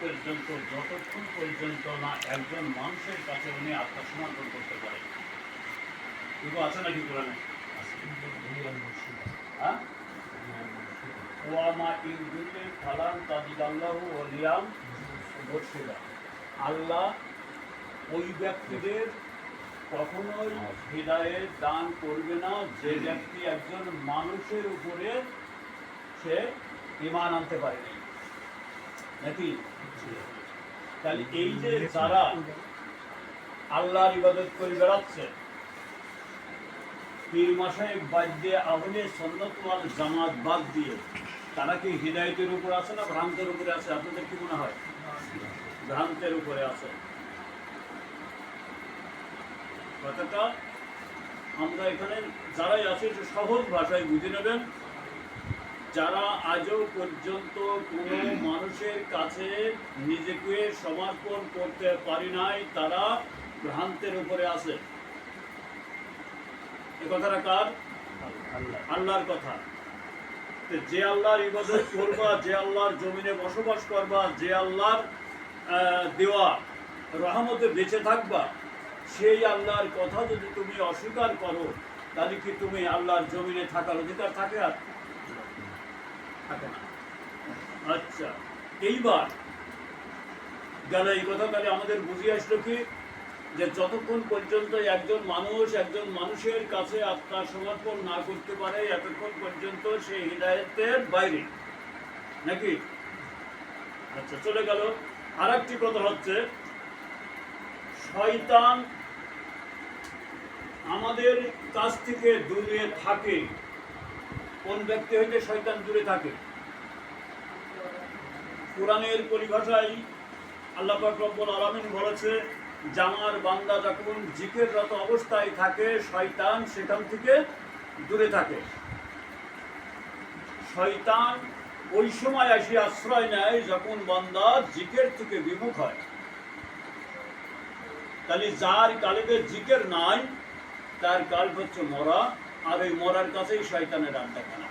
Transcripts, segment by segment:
পর্যন্ত, যতক্ষণ পর্যন্ত না একজন মানুষের কাছে উনি আত্মসমর্পণ করতে পারেন। কিন্তু আছে নাকি কোরআনে? হ্যাঁ? ওয়ামা ওলিয়াম আল্লাহ ওই ব্যক্তিদের কখনোই হৃদয়ের দান করবে না, যে ব্যক্তি একজন মানুষের উপরে সে ইমান আনতে পারেনি। নাকি? তাহলে এই যে যারা আল্লাহর ইবাদত করে বেড়াচ্ছে, পীর বাদ দিয়ে জামাত বাদ দিয়ে তারা কি হৃদায়তের উপর আছে না ভ্রান্তের উপরে আছে? আপনাদের কি মনে হয়? ভ্রান্তের উপরে আছে। কথাটা আমরা এখানে যারাই আছি সহজ ভাষায় বুঝে নেবেন। যারা আজও পর্যন্ত কোনো মানুষের কাছে নিজেকে সমর্পণ করতে পারি নাই, তারা ভ্রান্তের উপরে আছে। এ কথাটা কার? আল্লাহর কথা। যে আল্লাহর ইবাদত করবা, যে আল্লাহর জমিনে বসবাস করবা, যে আল্লাহর দেওয়া রহমতে বেঁচে থাকবা, সেই আল্লাহর কথা যদি তুমি অস্বীকার করো, তাহলে কি তুমি আল্লাহর জমিনে থাকার অধিকার থাকে আর? থাকে না। আচ্ছা এইবার গেল এই কথা, তাহলে আমাদের বুঝিয়ে আসলো কি? যে যতক্ষণ পর্যন্ত একজন মানুষ একজন মানুষের কাছে আত্মা সমর্পণ না করতে পারে, এতক্ষণ পর্যন্ত সে হৃদায়তের বাইরে। নাকি? আচ্ছা চলে গেল। আর একটি কথা হচ্ছে, শয়তান আমাদের কাছ থেকে দূরে থাকে। কোন ব্যক্তি হইতে শয়তান দূরে থাকে? কোরআনের পরিভাষায় আল্লাহ রব্বুল আলামিন বলেছে, জামার বান্দা যখন জিকের জিকেররত অবস্থায় থাকে, শয়তান সেখান থেকে দূরে থাকে। শয়তান ওই সময় আসি আশ্রয় নেয় যখন বান্দা জিকের থেকে বিমুখ হয়। তাহলে যার কালেবে জিকের নাই, তার কাল হচ্ছে মরা। আর ওই মরার কাছেই শয়তানের আড্ডাখানা।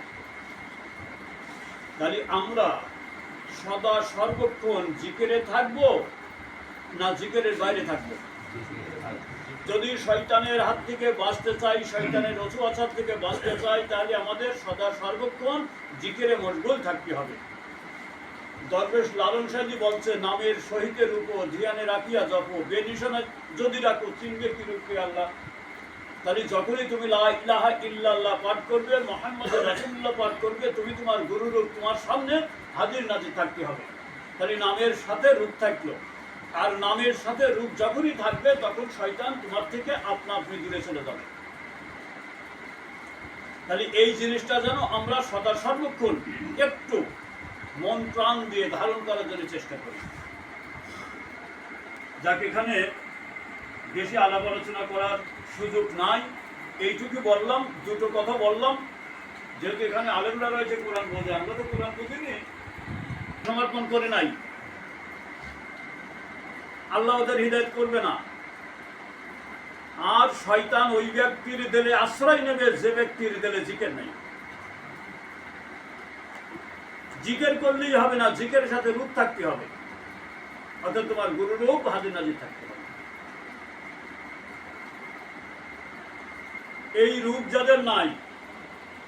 তাহলে আমরা সদা সর্বক্ষণ জিকেরে থাকব না জিকেরের বাইরে থাকব? যদি শয়তানের হাত থেকে বাঁচতে চাই, শয়তানের রসু আছাদ থেকে বাঁচতে চাই, তাহলে আমাদের সদা সর্বক্ষণ জিকেরে মশগুল থাকতে হবে। দরবেশ লালন সাহেজি বলছে, নামের শহীদের উপর ধিয়ানে রাখিয়া জপ। বেনিশনে যদি রাখো চিনবে কি রূপে আল্লাহ তাহলে যখনই তুমি পাঠ করবে, মোহাম্মদ রাসূলুল্লাহ পাঠ করবে, তুমি তোমার গুরুর রূপ, তোমার সামনে হাজির নাজির থাকতে হবে। তাহলে নামের সাথে রূপ থাকল। আর নামের সাথে রূপ যখনই থাকবে, তখন শয়তান তোমার থেকে আপনা আপনি দূরে চলে যাবে। তাহলে এই জিনিসটা যেন আমরা সদা সর্বক্ষণ একটু মন প্রাণ দিয়ে ধারণ করার জন্য চেষ্টা করি। যাকে, এখানে বেশি আলাপ আলোচনা করার সুযোগ নাই। এইটুকু বললাম, দুটো কথা বললাম। যেহেতু এখানে আলেমরা রয়েছে, কোরআন বোঝে আমরা তো কোরআন বুঝিনি। সমর্পণ করে নাই। আল্লাহ ওদের হৃদায়ত করবে না। আর শয়তান ওই ব্যক্তির দিলে আশ্রয় নেবে, যে ব্যক্তির দিলে জিকের নেই। জিকের করলেই হবে না জিকের সাথে রূপ থাকতে হবে। অর্থাৎ তোমার গুরু রূপ হাজির নাজির থাকতে হবে। এই রূপ যাদের নাই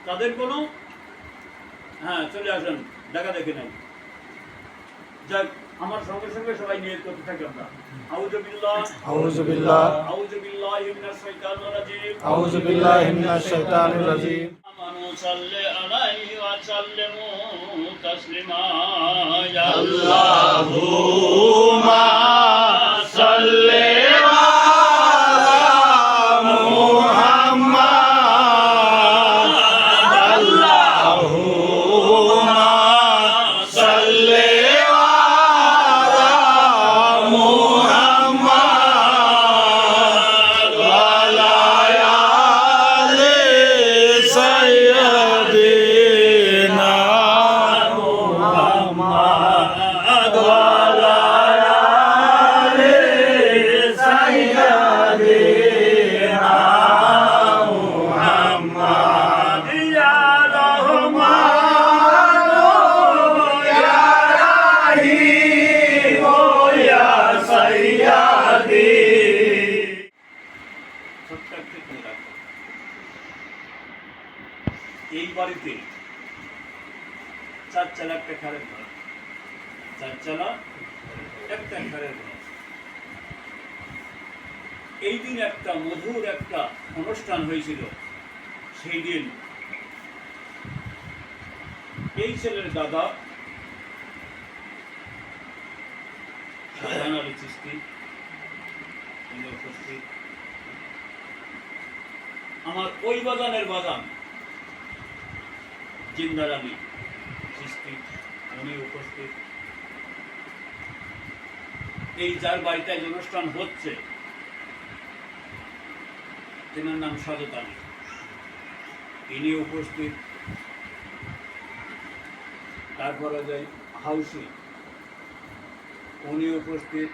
তাদের কোন হ্যাঁ চলে আসেন দেখা দেখে নাই যাক আমার সঙ্গে সঙ্গে সবাই নিয়ে করতে থাকি আমরা। আউযু বিল্লাহ আউযু বিল্লাহ বাড়িতে। চার চালা একটা খারের ঘর। চার চালা একটা খারের ঘর। এই দিন একটা মধুর একটা অনুষ্ঠান হয়েছিল, সেই দিন এই ছেলের দাদা আমার ওই বাগানের বাগান জিন্দার আলী চিস্তি উনি উপস্থিত। এই যার বাড়িতে অনুষ্ঠান হচ্ছে, তেনার নাম সাজত আলী। তিনি উপস্থিত। তারপরে যাই হাউসি, উনি উপস্থিত।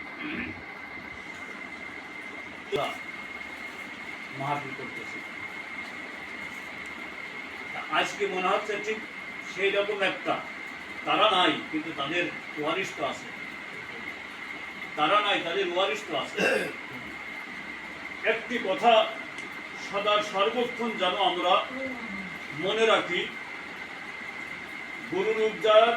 মাহফিল করতেছে। আজকে মনে হচ্ছে ঠিক সেই রকম একটা তারা নাই, কিন্তু তাদের ওয়ারিশ তো আছে। তারা নাই, তাদের ওয়ারিশ তো আছে। একটি কথা সদা সর্বক্ষণ যেন আমরা মনে রাখি, গুরু রূপদার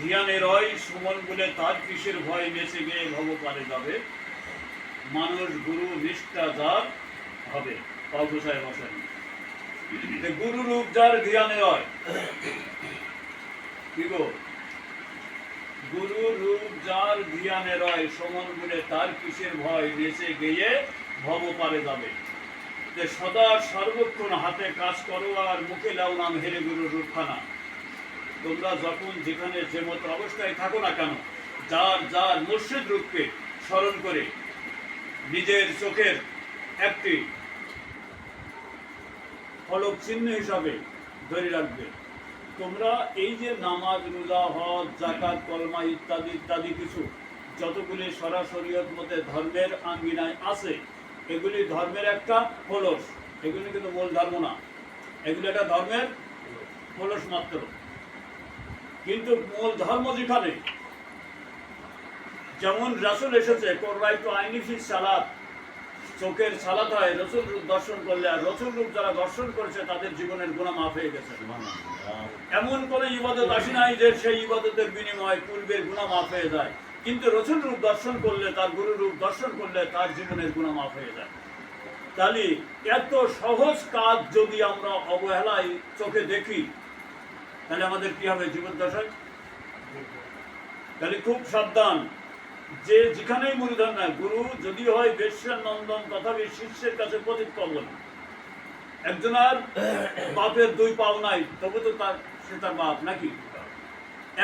ধ্যানে রয়, সুমন বলে তার কিসের ভয় বেঁচে গিয়ে ভব পারে যাবে? মানুষ গুরু নিষ্ঠা যার হবে। পাউসায় বসেন যে গুরু রূপ যার ধ্যানে রয় কি গো? গুরু রূপ যার ধ্যানে রয়, সমন বলে তার কিসের ভয়? নেচে গিয়ে ভব পারে যাবে যে সদা সর্বক্ষণ হাতে কাজ করো আর মুখে লাও নাম হেরে গুরু রূপখানা। তোমরা যখন যেখানে যে মতো অবস্থায় থাকো না কেন, যার যার মুর্শিদ রূপকে স্মরণ করে, নিজের চোখের একটি ফলক চিহ্ন হিসাবে ধরে রাখবে। তোমরা এই যে নামাজ, রোজা, হজ জাকাত কলমা ইত্যাদি ইত্যাদি কিছু যতগুলি সরাসরিয়ত মতে ধর্মের আঙ্গিনায় আছে, এগুলি ধর্মের একটা ফলস। এগুলি কিন্তু মূল ধর্ম না। এগুলি একটা ধর্মের ফলস মাত্র। কিন্তু মূল ধর্ম যেখানে, যেমন রাসুল এসেছে কোরবাই আইনি সালাত চোখের সালাত হয় রসুল রূপ দর্শন করলে আর রসুল রূপ যারা দর্শন করেছে, তাদের জীবনের গুণা মাফ হয়ে গেছে। এমন কোন ইবাদত আসি নাই যে সেই ইবাদতের বিনিময়ে পূর্বের গুণা মাফ হয়ে যায়। কিন্তু রসুল রূপ দর্শন করলে, তার গুরু রূপ দর্শন করলে তার জীবনের গুণা মাফ হয়ে যায়। তাহলে এত সহজ কাজ যদি আমরা অবহেলায় চোখে দেখি, তাহলে আমাদের কি হবে জীবন দশায় তাহলে খুব সাবধান। যে যেখানেই মুরিদান না গুরু যদি হয় বেশ্যার নন্দন, তথাপি শিষ্যের কাছে প্রদীপ পাবন একজনের বাপের দুই পাও নাই, তবে তো তার, সে তার বাপ নাকি?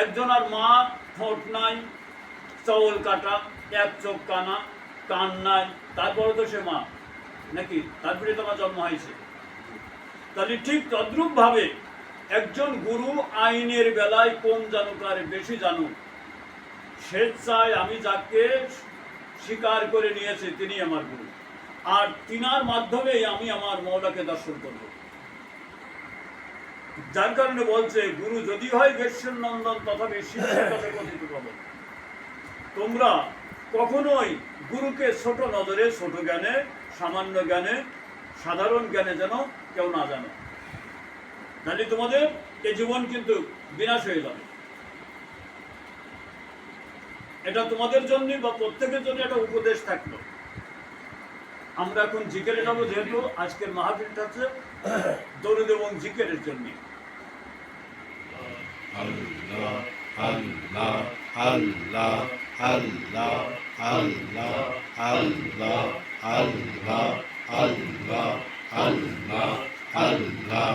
একজনের মা ঠোঁট নাই, চাউল কাটা, এক চোখ কানা, কান নাই তারপরে তো সে মা নাকি? তারপরে তোমার জন্ম হয়েছে। তাহলে ঠিক তদ্রুপ ভাবে একজন গুরু আইনের বেলায় কোন জানুক আর বেশি জানুক স্বেচ্ছায় আমি যাকে স্বীকার করে নিয়েছি, তিনি আমার গুরু। আর তিনার মাধ্যমেই আমি আমার মৌলাকে দর্শন করব। যার কারণে বলছে, গুরু যদি হয় বেশ্যর নন্দন তথাপি কথিত তোমরা কখনোই গুরুকে ছোট নজরে, ছোট জ্ঞানে, সামান্য জ্ঞানে, সাধারণ জ্ঞানে যেন কেউ না জানো। তাহলে তোমাদের এই জীবন কিন্তু বিনাশ হয়ে যাবে। এটা তোমাদের জন্য বা প্রত্যেকের জন্য একটা উপদেশ থাকল আমরা এখন জিকেরে যাব যেহেতু আজকের মাহফিলটা হচ্ছে দরুদ এবং জিকেরের জন্য আল্লাহ আল্লাহ আল্লাহ আল্লাহ আল্লাহ আল্লাহ আল্লাহ আল্লাহ আল্লাহ আল্লাহ আল্লাহ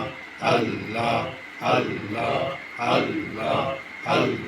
আল্লাহ আল্লাহ আল্লাহ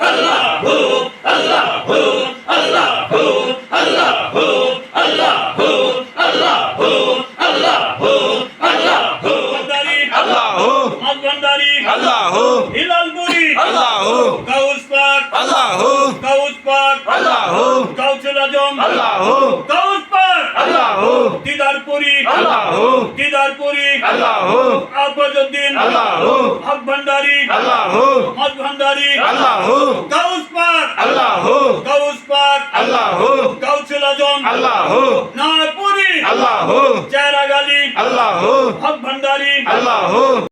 ಅಲ್ಲ দিদারপুরি আল্লাহু দিদারপুরি আল্লাহু আবদউদ্দিন আল্লাহু হক ভান্ডারি আল্লাহু হক ভান্ডারি আল্লাহু গাউস পাক আল্লাহু গাউস পাক আল্লাহু গাউসুল আজম আল্লাহু নাপুরি আল্লাহু চেরা গালি আল্লাহু হক ভান্ডারি আল্লাহু